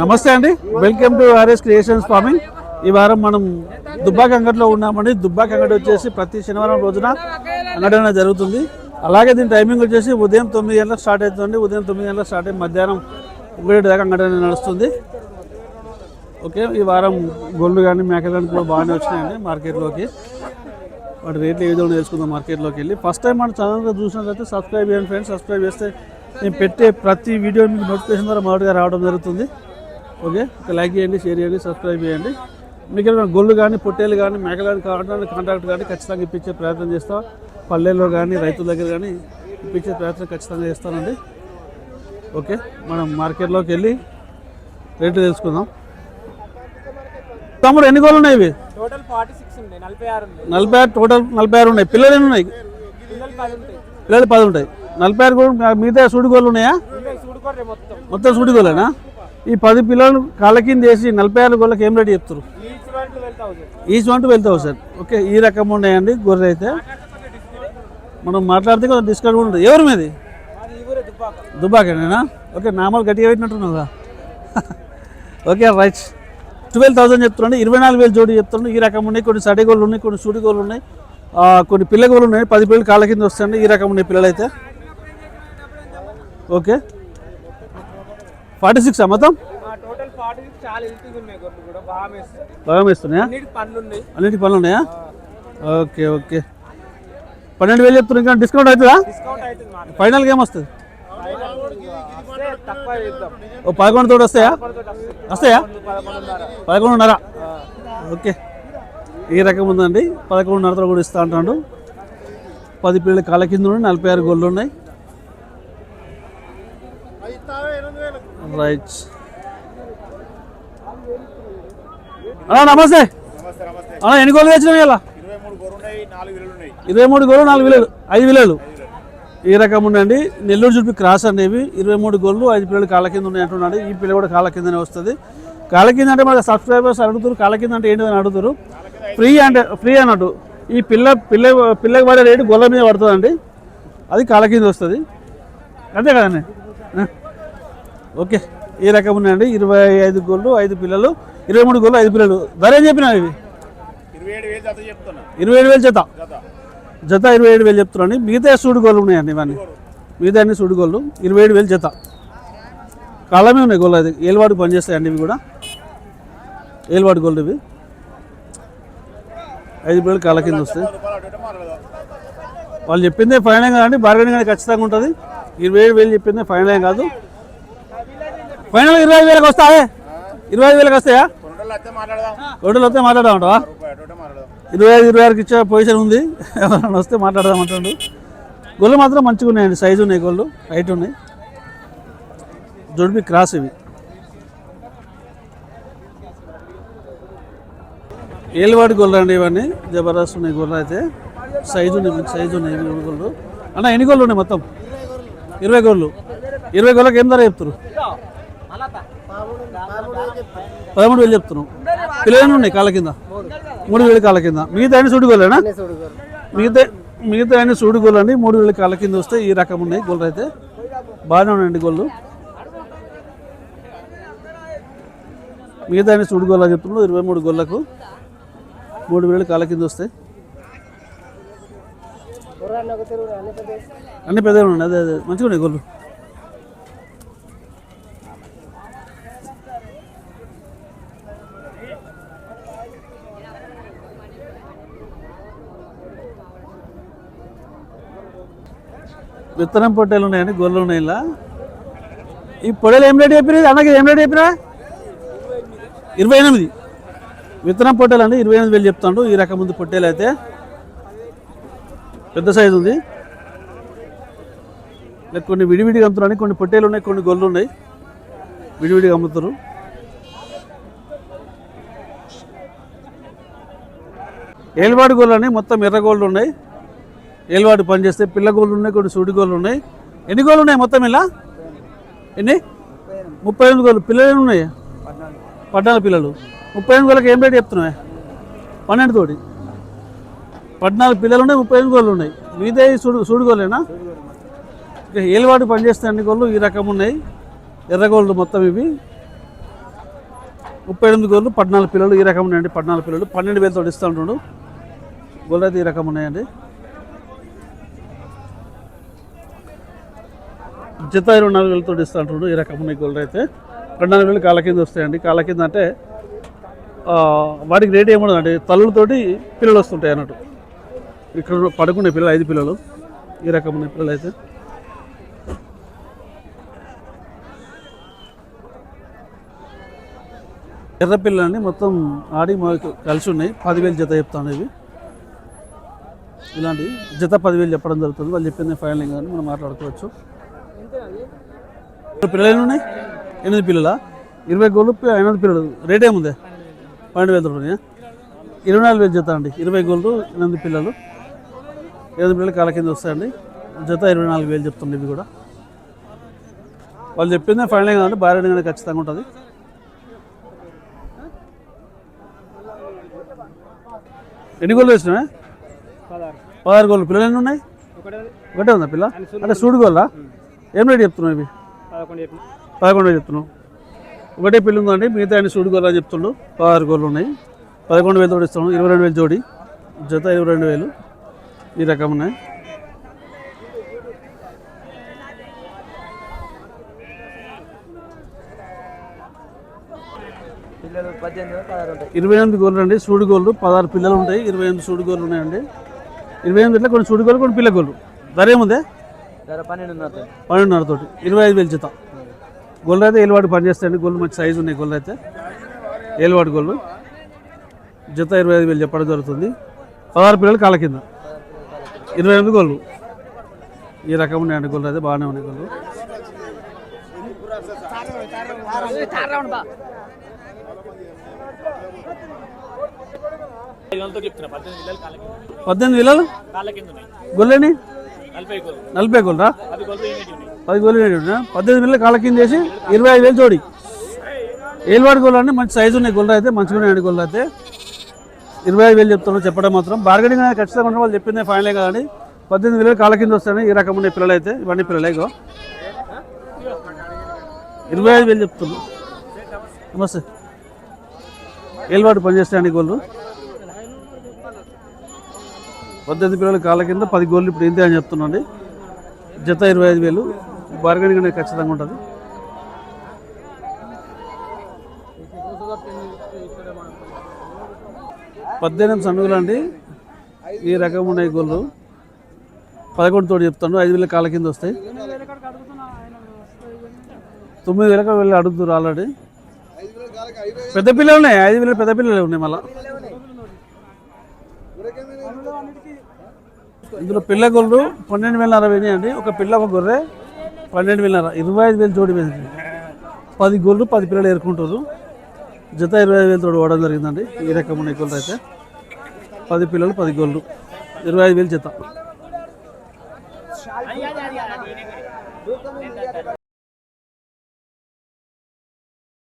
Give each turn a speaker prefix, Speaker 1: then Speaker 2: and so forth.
Speaker 1: నమస్తే అండి. Welcome to RS creations farming ఈ వారం మనం దుబ్బాక అంగడిలో ఉన్నామండి. దుబ్బాక అంగడి వచ్చేసి ప్రతి శనివారం రోజున అంగడి జరుగుతుంది. అలాగే దీని టైమింగ్ వచ్చేసి ఉదయం తొమ్మిది గంటలకు స్టార్ట్ అవుతుంది ఉదయం తొమ్మిది గంటలకు స్టార్ట్ అయ్యి మధ్యాహ్నం ఒకటి దాకా అంగడి నడుస్తుంది. ఓకే ఈ వారం గొల్లు కానీ మేకలు కానీ కూడా బాగానే వచ్చినాయండి మార్కెట్లోకి. వాటి రేట్లు ఏ విధంగా తెలుసుకుందాం మార్కెట్లోకి వెళ్ళి. ఫస్ట్ టైం మన ఛానల్గా చూసినట్లయితే సబ్స్క్రైబ్ చేయండి ఫ్రెండ్స్ సబ్స్క్రైబ్ చేస్తే నేను పెట్టే ప్రతి వీడియో మీకు నోటిఫికేషన్ ద్వారా మొదటిగా రావడం జరుగుతుంది. ఓకే? ఒక లైక్ చేయండి షేర్ చేయండి సబ్స్క్రైబ్ చేయండి. మీకు ఏమైనా గొల్లు కానీ పొట్టేలు కానీ మేకలు కానీ కావాలంటే కాంటాక్ట్ కానీ ఖచ్చితంగా ఇప్పించే ప్రయత్నం చేస్తా. పల్లెల్లో కానీ రైతుల దగ్గర కానీ ఇప్పించే ప్రయత్నం ఖచ్చితంగా చేస్తానండి. ఓకే? మనం మార్కెట్లోకి వెళ్ళి రేట్లు తెలుసుకుందాం. తమ్ముడు ఎన్ని గోళ్ళు ఉన్నాయి ఇవి?
Speaker 2: నలభై ఆరు
Speaker 1: టోటల్ నలభై ఆరు ఉన్నాయి. పిల్లలు ఎన్ని ఉన్నాయి?
Speaker 2: పిల్లలు పది ఉంటాయి.
Speaker 1: నలభై ఆరు కూడా మిగతా సూడి ఉన్నాయా?
Speaker 2: మొత్తం
Speaker 1: మొత్తం ఈ పది పిల్లలు కాళ్ళ కింద వేసి నలభై ఆరు గోళ్ళకి ఏం రెడీ చెప్తారు
Speaker 2: each one twelve thousand.
Speaker 1: Okay ఈ రకం ఉన్నాయండి గొర్రె అయితే. మనం మాట్లాడితే కొంచెం డిస్కౌంట్ కూడా ఉంటుంది. ఎవరు మీది? దుబాకేనా ఓకే నామాలు గట్టిగా పెట్టినట్టున్నావుగా ఓకే రైట్. ట్వెల్వ్ థౌసండ్ చెప్తున్నాండి. ఇరవై నాలుగు వేలు జోడి చెప్తున్నాడు. ఈ రకం ఉన్నాయి. కొన్ని సడిగోళ్ళు ఉన్నాయి కొన్ని సూడిగోళ్ళు ఉన్నాయి. కొన్ని పిల్లగోళ్ళు ఉన్నాయి. పది పిల్లలు కాళ్ళ కింద వస్తాయండి. ఈ రకం ఉన్నాయి పిల్లలు అయితే ఓకే. ఫార్టీ సిక్స్ మొత్తం?
Speaker 2: బాగా
Speaker 1: వేస్తున్నాయా అన్నిటి పనులు ఉన్నాయా ఓకే ఓకే. పన్నెండు వేలు చెప్తున్నారు. ఇంకా డిస్కౌంట్ అవుతుందా?
Speaker 2: డిస్కౌంట్ అవుతుంది మాట
Speaker 1: ఫైనల్గా ఏమొస్తుంది
Speaker 2: వస్తే తక్కువ చేద్దాం.
Speaker 1: ఓ పదకొండు తోటి వస్తాయా?
Speaker 2: వస్తాయి. పదకొండున్నర.
Speaker 1: పదకొండున్నర. ఓకే. ఈ రకం ఉందండి. పదకొండున్నరతో కూడా ఇస్తా అంటాడు పది పిల్లలు కాళ్ళ కింద ఉన్నాయి నలభై ఆరు గోళ్ళు ఉన్నాయి. రైట్ అన్నా నమస్తే. అలా ఎన్ని గోళ్ళు తెచ్చినావు ఇలా ఇరవై మూడు గోళ్ళు నాలుగు వేలు ఐదు వేలు ఈ రకం ఉండండి. నెల్లూరు చుట్టూ క్రాస్ అనేవి. ఇరవై మూడు గోళ్ళు ఐదు పిల్లలు కాళ్ళ కింద ఉన్నాయి అంటున్నాడు. ఈ పిల్ల కూడా కాళ్ళ కిందనే వస్తుంది. కాళ్ళ కింద అంటే మన సబ్స్క్రైబర్స్ అడుగుతారు కాళ్ళ కింద అంటే ఏంటిదని అడుగుతారు. ఫ్రీ అంటే ఫ్రీ అన్నట్టు. ఈ పిల్ల పిల్ల పిల్లకి పడే రేటు గొల్ల మీద పడుతుందండి. అది కాళ్ళ కింద వస్తుంది. అంతే కదండి? ఓకే. ఈ రకం ఉన్నాయండి? ఇరవై ఐదు గోళ్ళు ఐదు పిల్లలు. ఇరవై మూడు గోళ్ళు ఐదు పిల్లలు. ధర ఏం చెప్పినా ఇవి?
Speaker 3: ఇరవై ఏడు వేలు జత చెప్తున్నా.
Speaker 1: ఇరవై ఏడు వేలు జత? ఇరవై ఏడు వేలు చెప్తున్నాను మిగతా సూడు గోళ్ళు ఉన్నాయండి ఇవన్నీ. మిగతా అన్ని సూడు గోళ్ళు. ఇరవై ఏడు వేలు జత. కాలమే ఉన్నాయి గోళ్ళు అది. ఏలువాడు పనిచేస్తాయండి ఇవి కూడా. ఏలువాడు గోళ్ళు ఇవి. ఐదు పిల్లలు కాళ్ళ కింద వస్తాయి. వాళ్ళు చెప్పిందే ఫైనల్ కాదండి బార్గెనింగ్ అనేది ఖచ్చితంగా ఉంటుంది. ఇరవై ఏడు వేలు చెప్పిందే ఫైనల్ ఏం కాదు. ఫైనల్ ఇరవై వేలకు వస్తాయే ఇరవై ఐదు వేలకు వస్తాయా?
Speaker 3: కొనుటోళ్ళు
Speaker 1: రోడ్లు వస్తే మాట్లాడదామంటావా ఇరవై ఐదు ఇరవై ఆరుకి ఇచ్చే పొజిషన్ ఉంది. ఎవరైనా వస్తే మాట్లాడదామంటాడు గొల్లు మాత్రం మంచిగా ఉన్నాయండి. సైజు ఉన్నాయి గొల్లు. హైట్ ఉన్నాయి. జుడిపి క్రాస్ ఇవి. ఏలువాడి గొల్లు అండి ఇవన్నీ. జబర్దస్త్ ఉన్నాయి గొర్రెలు అయితే. సైజు ఉన్నాయి మంచి సైజు ఉన్నాయి గొల్లు. అన్న ఎన్ని గొల్లు ఉన్నాయి మొత్తం? ఇరవై గొల్లు. ఇరవై గొల్లకి ఏం ధర చెప్తారు పదమూడు వేలు చెప్తున్నాం. పిల్లలు ఉన్నాయి కాళ్ళ కింద? మూడు వేలు కాళ్ళ కింద. మిగతా అన్ని సుడి మిగతా మిగతా అన్ని సుడి గోళ్ళు అండి మూడు వేలు కాళ్ళ కింద వస్తే ఈ రకం ఉన్నాయి గోళ్ళు అయితే. బాగానే ఉన్నాయండి గోళ్ళు. మిగతా అన్ని సుడి గోళ్ళ చెప్తున్నాడు. ఇరవై మూడు గోళ్ళకు మూడు వేలు కాళ్ళ కింద వస్తాయి అన్ని పెద్దగా ఉన్నాయి. అదే అదే. మంచిగా ఉన్నాయి గోళ్ళు. విత్తనం పొట్టేలు ఉన్నాయండి గొర్రెలు ఉన్నాయి ఇలా ఈ పొడేలు ఏం రేట్ చెప్పినది అన్నకి ఏం రేట్ చెప్పినా ఇరవై ఎనిమిది. విత్తనం పొట్టేలు అండి ఇరవై ఎనిమిది వేలు చెప్తాడు ఈ రకం ఉంది పొట్టేలు అయితే. పెద్ద సైజు ఉంది. కొన్ని విడివిడిగా అమ్ముతున్నాయి కొన్ని పొట్టేలు ఉన్నాయి కొన్ని గొర్రెలు ఉన్నాయి. విడివిడిగా అమ్ముతారు. ఏలివాడి గోళ్ళు అని మొత్తం ఎర్ర గోళ్ళు ఉన్నాయి. ఏలువాడి పని చేస్తే పిల్ల గోళ్ళు ఉన్నాయి కొన్ని సూడి గోళ్ళు ఉన్నాయి. ఎన్ని గోళ్ళు ఉన్నాయి మొత్తం ఇలా? ఎన్ని? ముప్పై ఎనిమిది గోళ్ళు. పిల్లలు ఉన్నాయి? పద్నాలుగు పిల్లలు. ముప్పై ఎనిమిది గోళ్ళకి ఏం రేట్ చెప్తున్నాయి పన్నెండు తోటి. పద్నాలుగు పిల్లలు ఉన్నాయి ముప్పై ఎనిమిది గోళ్ళు ఉన్నాయి. మీదే సూడు సూడి గోళ్ళేనా? పనిచేస్తే పని చేస్తే అన్ని గోళ్ళు ఈ రకం ఉన్నాయి. ఎర్ర గోల్డ్ మొత్తం ఇవి. ముప్పై ఎనిమిది గోళ్ళు పద్నాలుగు పిల్లలు ఈ రకం ఉన్నాయండి పద్నాలుగు పిల్లలు. పన్నెండు వేలతో ఇస్తూ ఉంటాడు గోళ్ళు అయితే ఈ రకం ఉన్నాయండి. జత ఇరవై నాలుగు వేలతో ఇస్తూ ఉంటాడు ఈ రకం ఉన్నాయి గోళ్ళు అయితే. పద్నాలుగు వేలు కాళ్ళ కింద వస్తాయండి. కాళ్ళ కింద అంటే వాటికి రేట్ ఏముండదు అండి తల్లులతోటి పిల్లలు వస్తుంటాయి అన్నట్టు. ఇక్కడ పడుకునే పిల్లలు ఐదు పిల్లలు. ఈ రకమైన పిల్లలు అయితే. ఎర్రపిల్లని మొత్తం ఆడి మాకు కలిసి ఉన్నాయి. పదివేలు జత చెప్తాను ఇవి. ఇలాంటి జత పదివేలు చెప్పడం జరుగుతుంది. వాళ్ళు చెప్పింది ఫైనల్ కానీ మనం మాట్లాడుకోవచ్చు. పిల్లలు ఎన్ని ఉన్నాయి? ఎనిమిది పిల్లల? ఇరవై గోళ్ళు ఎనిమిది పిల్లలు. రేట్ ఏముంది? పన్నెండు వేల రూపాయలు ఇరవై నాలుగు వేలు జత అండి. ఇరవై గోళ్ళు ఎనిమిది పిల్లలు. ఎనిమిది పిల్లలు కాళ్ళ కింద వస్తాయండి. జత ఇరవై నాలుగు వేలు చెప్తుంది ఇవి కూడా. వాళ్ళు చెప్పిందే ఫైనల్ కానీ భారీ కానీ ఖచ్చితంగా ఉంటుంది. ఎన్ని గోళ్ళు వేసినా
Speaker 2: పదహారు
Speaker 1: గోళ్ళు. పిల్లలు ఎన్ని ఉన్నాయి?
Speaker 2: ఒకటే
Speaker 1: ఒకటే ఉందా పిల్ల? అంటే సూడు గోళ్ళా? ఏం రేటు చెప్తున్నావు ఇవి?
Speaker 2: పదకొండు
Speaker 1: వేలు చెప్తున్నావు. ఒకటే పిల్లి ఉందండి మిగతా అన్ని సూడు గోళ్ళు అని చెప్తుండు. పదహారు గోళ్ళు ఉన్నాయి. పదకొండు వేలు తోడు ఇస్తాను. ఇరవై రెండు వేలు జోడి. జత ఇరవై రెండు వేలు. ఈ రకం ఉన్నాయి
Speaker 2: పిల్లలు పద్దెనిమిది పదహారు ఉంటాయి
Speaker 1: ఇరవై ఎనిమిది గోళ్ళు అండి సూడి గోళ్ళు పదహారు పిల్లలు ఉంటాయి. ఇరవై ఎనిమిది సూడి గోళ్ళు ఉన్నాయండి. ఇరవై ఎనిమిది ఇట్లా కొన్ని సూడి గోళ్ళు కొన్ని పిల్ల గోళ్ళు ధర ఏముందే?
Speaker 2: పన్నెండున్నర
Speaker 1: తోటి. ఇరవై ఐదు వేలు జత గోళ్ళు అయితే ఏలువాడి పనిచేస్తాయండి. గోళ్ళు మంచి సైజు ఉన్నాయి గోళ్ళు అయితే. ఏలువాడి గోళ్ళు జత ఇరవై ఐదు వేలు చెప్పడం జరుగుతుంది. పదహారు పిల్లలు కాళ్ళ కింద. ఇరవై ఎనిమిది గోళ్ళు ఈ రకం ఉన్నాయండి గోళ్ళు అయితే. బాగానే ఉన్నాయి గోళ్ళు పద్దెనిమిది వేలు గొల్లేని? నలభై గోల్రా పది ఉన్నాయి. పద్దెనిమిది వేలు కాళ్ళ కింద వేసి ఇరవై ఐదు వేలు జోడి. ఏలువాడి గోళ్ళు అంటే మంచి సైజు ఉన్నాయి. గొల్ల అయితే మంచిగా ఉన్నాయండి గొల్ల అయితే ఇరవై ఐదు వేలు చెప్తున్నారు చెప్పడం మాత్రం. బార్గెనింగ్ అనేది ఖచ్చితంగా ఉన్న వాళ్ళు చెప్పిందే ఫైనలే కదండి. పద్దెనిమిది వేలు కాళ్ళ కింద వస్తాయి ఈ రకం ఉన్నాయి పిల్లలు అయితే. ఇవన్నీ పిల్లలే ఇగో. ఇరవై ఐదు వేలు చెప్తున్నారు నమస్తే. ఏలువాడు పనిచేస్తాయండి గోళ్ళు పద్దెనిమిది పిల్లల కాళ్ళ కింద పది గోళ్ళు ఇప్పుడు ఇంతే అని చెప్తున్నాండి. జత ఇరవై ఐదు వేలు. బార్గెనింగ్ అనేది ఖచ్చితంగా ఉంటుంది. పద్దెనిమిది సన్నుగులు అండి. ఈ రకం ఉన్నాయి గోళ్ళు. పదకొండు తోటి చెప్తాను ఐదు వేల కాళ్ళ కింద వస్తాయి. తొమ్మిది వేలకు వెళ్ళి అడుగుతారు ఆల్రెడీ. పెద్ద పిల్లలు ఉన్నాయి. ఐదు వేలు పెద్ద పిల్లలు ఉన్నాయి మళ్ళీ. ఇందులో పిల్ల గొర్రెలు పన్నెండు వేలన్నర అండి. ఒక పిల్ల ఒక గొర్రె పన్నెండు వేలన్నర ఇరవై ఐదు వేలు జోడి వేసింది. పది గొర్రెలు పది పిల్లలు ఏరుకుంటారు జత ఇరవై ఐదు వేలు తోడు వాడడం జరిగిందండి. ఈ రకమైన గొర్రెలు అయితే పది పిల్లలు పది గొర్రెలు ఇరవై ఐదు వేలు జత.